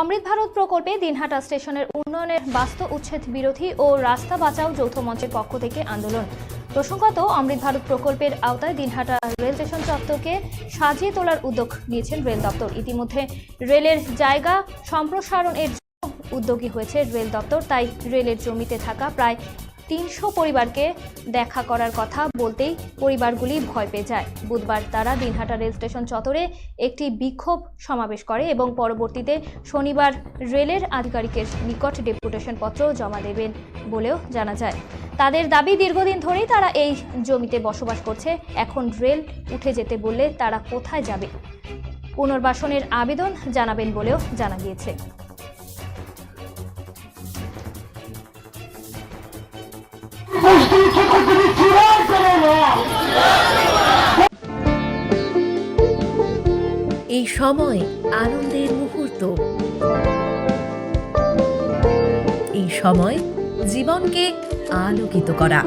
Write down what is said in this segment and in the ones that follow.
অমৃত ভারত প্রকল্পে দিনহাটা স্টেশনের উন্নয়নের বাস্তু উচ্ছেদ বিরোধী ও রাস্তা বাঁচাও যৌথ মঞ্চের পক্ষ থেকে আন্দোলন। প্রসঙ্গত, অমৃত ভারত প্রকল্পের আওতায় দিনহাটা রেল স্টেশন চত্বরকে সাজিয়ে তোলার উদ্যোগ নিয়েছেন রেল দপ্তর। ইতিমধ্যে রেলের জায়গা সম্প্রসারণের উদ্যোগী হয়েছে রেল দপ্তর। তাই রেলের জমিতে থাকা প্রায় তিনশো পরিবারকে দেখা করার কথা বলতেই পরিবারগুলি ভয় পেয়ে যায়। বুধবার তারা দিনহাটা রেল স্টেশন চত্বরে একটি বিক্ষোভ সমাবেশ করে এবং পরবর্তীতে শনিবার রেলের আধিকারিকের নিকট ডেপুটেশন পত্র জমা দেবেন বলেও জানা যায়। তাদের দাবি, দীর্ঘদিন ধরেই তারা এই জমিতে বসবাস করছে। এখন রেল উঠে যেতে বললে তারা কোথায় যাবে? পুনর্বাসনের আবেদন জানাবেন বলেও জানা গিয়েছে। এই সময় আনন্দের মুহূর্ত। এই সময় জীবনকে আলোকিত করা।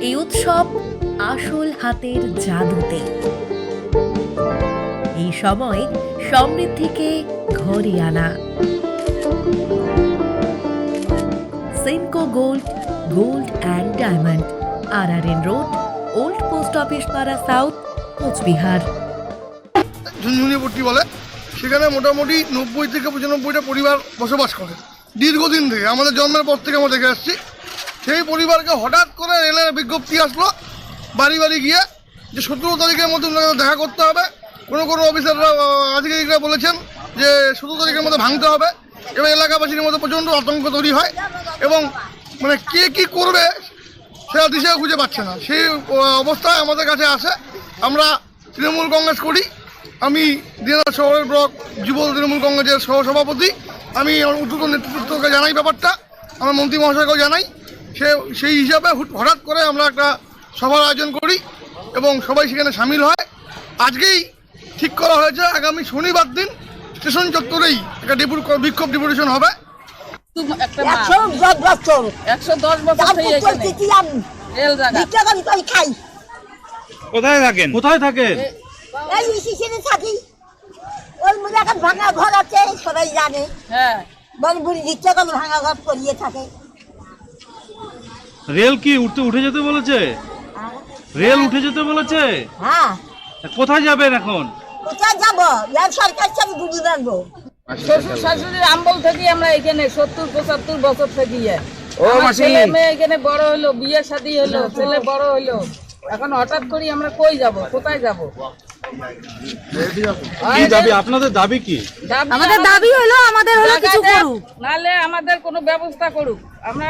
এই উৎসব আসল হাতের জাদুতে। এই সময় সমৃদ্ধিকে ঘরে আনা। Senco gold gold and diamond. R R N road, old post office পাড়া সাউথ, কোচবিহার। ঝুনঝুনিপট্টি বলে। সেখানে মোটামুটি নব্বই থেকে পঁচানব্বইটা পরিবার বসবাস করে। দীর্ঘদিন থেকে আমাদের জন্মের পর থেকে আমরা দেখে আসছি। সেই পরিবারকে হঠাৎ করে রেলের বিজ্ঞপ্তি আসলো, বাড়ি বাড়ি গিয়ে যে সতেরো তারিখের মধ্যে দেখা করতে হবে। কোনো কোনো অফিসাররা আধিকারিকরা বলেছেন যে সতেরো তারিখের মধ্যে ভাঙতে হবে। এবং এলাকাবাসীর মধ্যে প্রচণ্ড আতঙ্ক তৈরি হয়। এবং মানে কে কি করবে সেটা দিশা খুঁজে পাচ্ছে না। সেই অবস্থায় আমাদের কাছে আসে আমরা তৃণমূল কংগ্রেস করি। আমি দিনাজপুর শহরের ব্লক যুব তৃণমূল কংগ্রেসের সহসভাপতি। আমি আমার নেতৃত্বকে জানাই ব্যাপারটা। আমার মন্ত্রী মহাশয়কেও জানাই। সে, সেই হিসাবে হঠাৎ করে আমরা একটা সভার আয়োজন করি এবং সবাই সেখানে সামিল হয়। আজকেই ঠিক করা হয়েছে, আগামী শনিবার দিন স্টেশন চত্বরেই একটা ডেপুট বিক্ষোভ ডেপুটেশন হবে। একটা একশো দশ বছর। একশো দশ বছর তার থেকে পুত্র এখানে। দিদি আমি রেল জায়গা। খাই? কোথায় থাকেন? কোথায় থাকেন? এই স্টেশনে থাকি। ওর মধ্যে এখন ভাঙা ঘর আছে সবাই জানে। হ্যাঁ। ভাঙা ঘর করিয়ে থাকে। রেল কি উঠতে উঠে যেতে বলেছে? রেল উঠে যেতে বলেছে? হ্যাঁ। কোথায় যাবেন এখন? কোথায় যাব? সরকার শ্বশুর শাশুড়ির আমল থেকে আমরা এখানে সত্তর পঁচাত্তর বছর থেকে আমার ছেলে মেয়ে এখানে বড় হলো বিয়ে শাদী হলো ছেলে বড় হলো। এখন হঠাৎ করে আমরা কই যাব? কোথায় যাব? দাবি? আপনাদের দাবি কি? আমাদের দাবি হলো আমাদের হলো কিছু করুক। নালে আমাদের কোনো ব্যবস্থা করুক। আমরা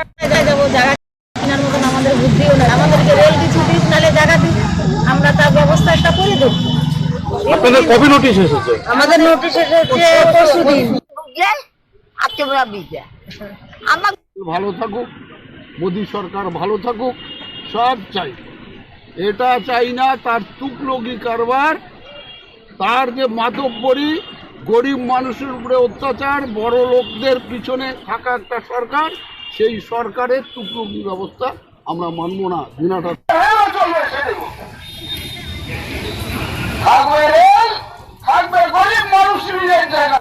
যাব জায়গা কেনার মতন আমাদের বুদ্ধিও নেই। আমাদেরকে রেল কিছু দিক নালে জায়গা দিক। আমরা তার ব্যবস্থা একটা করে দেবো। আপনাদের কবে নোটিশ এসেছে? আমাদের নোটিশ এসেছে পরশু দিন। আত্মীয় বিদ্যা আমার ভালো থাকুক মোদী সরকার ভালো থাকুক সব চাই। এটা চাই না তার তুকলগি কারবার? তার যে মাতব্বরি গরিব মানুষের উপরে অত্যাচার বড় লোকদের পিছনে থাকা একটা সরকার সেই সরকারের তুকলগি ব্যবস্থা আমরা মানব না থাকবে রে থাকবে গরিব মানুষ নিজের জায়গা